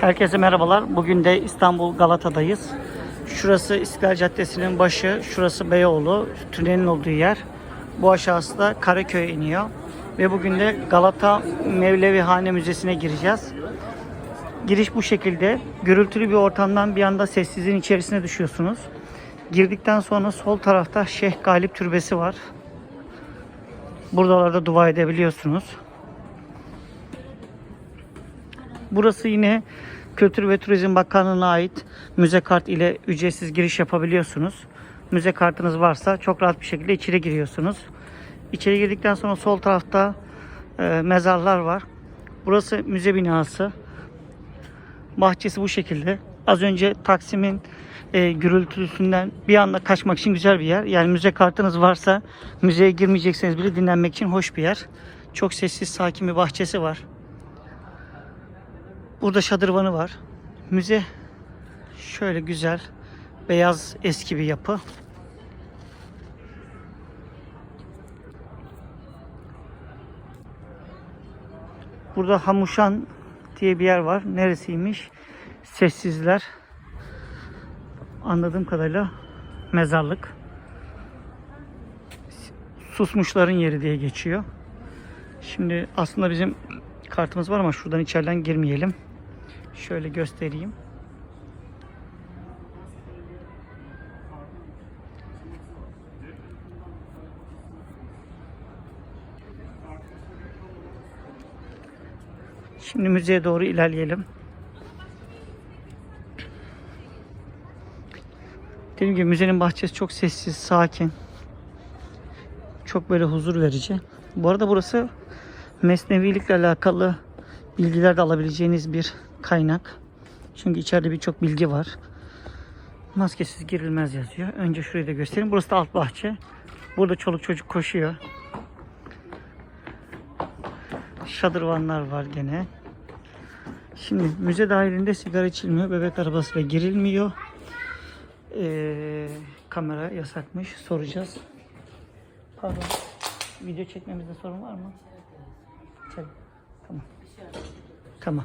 Herkese merhabalar. Bugün de İstanbul Galata'dayız. Şurası İstiklal Caddesi'nin başı, şurası Beyoğlu, tünelin olduğu yer. Bu aşağısı da Karaköy'e iniyor. Ve bugün de Galata Mevlevihane Müzesi'ne gireceğiz. Giriş bu şekilde. Gürültülü bir ortamdan bir anda sessizliğin içerisine düşüyorsunuz. Girdikten sonra sol tarafta Şeyh Galip Türbesi var. Buradalarda dua edebiliyorsunuz. Burası yine Kültür ve Turizm Bakanlığı'na ait müze kart ile ücretsiz giriş yapabiliyorsunuz. Müze kartınız varsa çok rahat bir şekilde içeri giriyorsunuz. İçeri girdikten sonra sol tarafta e, mezarlar var. Burası müze binası. Bahçesi bu şekilde. Az önce Taksim'in e, gürültüsünden bir anda kaçmak için güzel bir yer. Yani müze kartınız varsa müzeye girmeyecekseniz bile dinlenmek için hoş bir yer. Çok sessiz, sakin bir bahçesi var. Burada şadırvanı var. Müze şöyle güzel, beyaz eski bir yapı. Burada Hamuşan diye bir yer var. Neresiymiş? Sessizler. Anladığım kadarıyla mezarlık. Susmuşların yeri diye geçiyor. Şimdi aslında bizim kartımız var ama şuradan içeriden girmeyelim. Şöyle göstereyim. Şimdi müzeye doğru ilerleyelim. Dediğim gibi müzenin bahçesi çok sessiz, sakin. Çok böyle huzur verici. Bu arada burası mesnevilikle alakalı bilgiler de alabileceğiniz bir kaynak. Çünkü içeride birçok bilgi var. Maskesiz girilmez yazıyor. Önce şurayı da göstereyim. Burası da alt bahçe. Burada çoluk çocuk koşuyor. Şadırvanlar var gene. Şimdi müze dahilinde sigara içilmiyor. Bebek arabasıyla girilmiyor. Ee, kamera yasakmış. Soracağız. Pardon. Video çekmemizde sorun var mı? Tabii. Tamam. Tamam.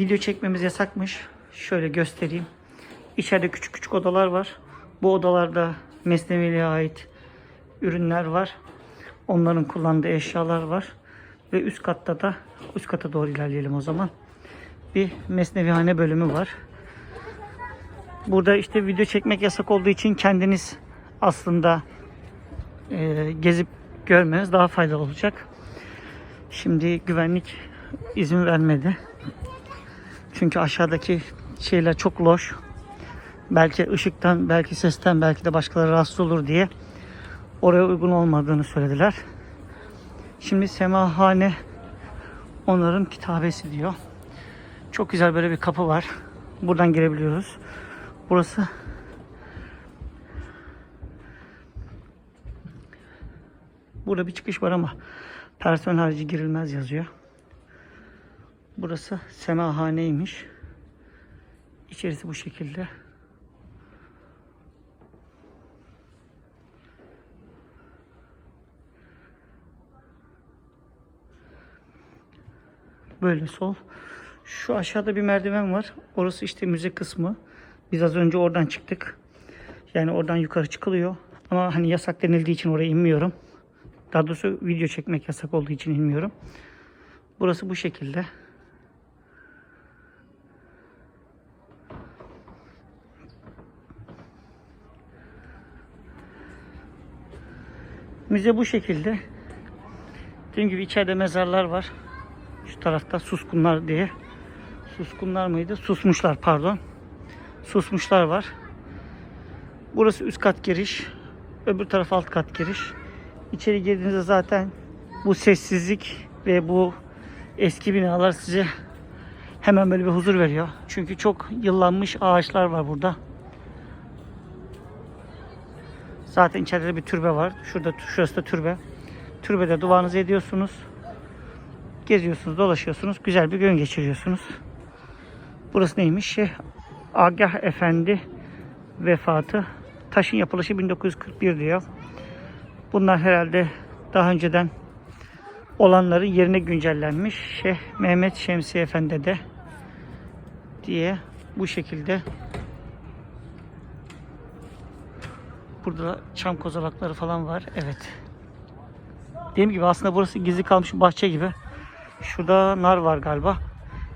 Video çekmemiz yasakmış. Şöyle göstereyim. İçeride küçük küçük odalar var. Bu odalarda mesneviliğe ait ürünler var. Onların kullandığı eşyalar var. Ve üst katta da üst kata doğru ilerleyelim o zaman. Bir mesnevihane bölümü var. Burada işte video çekmek yasak olduğu için kendiniz aslında e, gezip görmeniz daha faydalı olacak. Şimdi güvenlik izin vermedi. Çünkü aşağıdaki şeyler çok loş. Belki ışıktan, belki sesten, belki de başkaları rahatsız olur diye oraya uygun olmadığını söylediler. Şimdi semahane onların kitabesi diyor. Çok güzel böyle bir kapı var. Buradan girebiliyoruz. Burası Burada bir çıkış var ama personel harici girilmez yazıyor. Burası semahaneymiş. İçerisi bu şekilde. Böyle sol. Şu aşağıda bir merdiven var. Orası işte müze kısmı. Biz az önce oradan çıktık. Yani oradan yukarı çıkılıyor. Ama hani yasak denildiği için oraya inmiyorum. Daha doğrusu video çekmek yasak olduğu için inmiyorum. Burası bu şekilde. Müze bu şekilde. Dediğim gibi içeride mezarlar var. Şu tarafta suskunlar diye. Suskunlar mıydı? Susmuşlar pardon. Susmuşlar var. Burası üst kat giriş. Öbür taraf alt kat giriş. İçeri girdiğinizde zaten bu sessizlik ve bu eski binalar size hemen böyle bir huzur veriyor. Çünkü çok yıllanmış ağaçlar var burada. Zaten içeride bir türbe var. Şurada şurası da türbe. Türbede duanızı ediyorsunuz. Geziyorsunuz, dolaşıyorsunuz. Güzel bir gün geçiriyorsunuz. Burası neymiş? Şey, Agah Efendi vefatı. Taşın yapılışı 1941 diyor. Bunlar herhalde daha önceden olanların yerine güncellenmiş. Şeyh Mehmet Şemsi Efendi de diye bu şekilde burada çam kozalakları falan var. Evet. Dediğim gibi aslında burası gizli kalmış bahçe gibi. Şurada nar var galiba.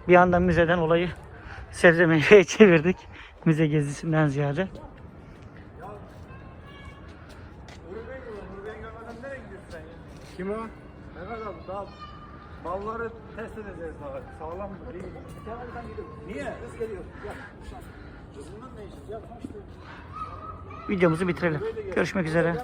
Bir yandan müzeden olayı sebze meyveye çevirdik. Müze gezisinden ziyade. Kim o? Mehmet abi daha balları test edeceğiz daha. Sağlam mı değil mi? Niye? Hız geliyor. Gel. Hızından ne? Yapma işte. Videomuzu bitirelim. Görüşmek üzere.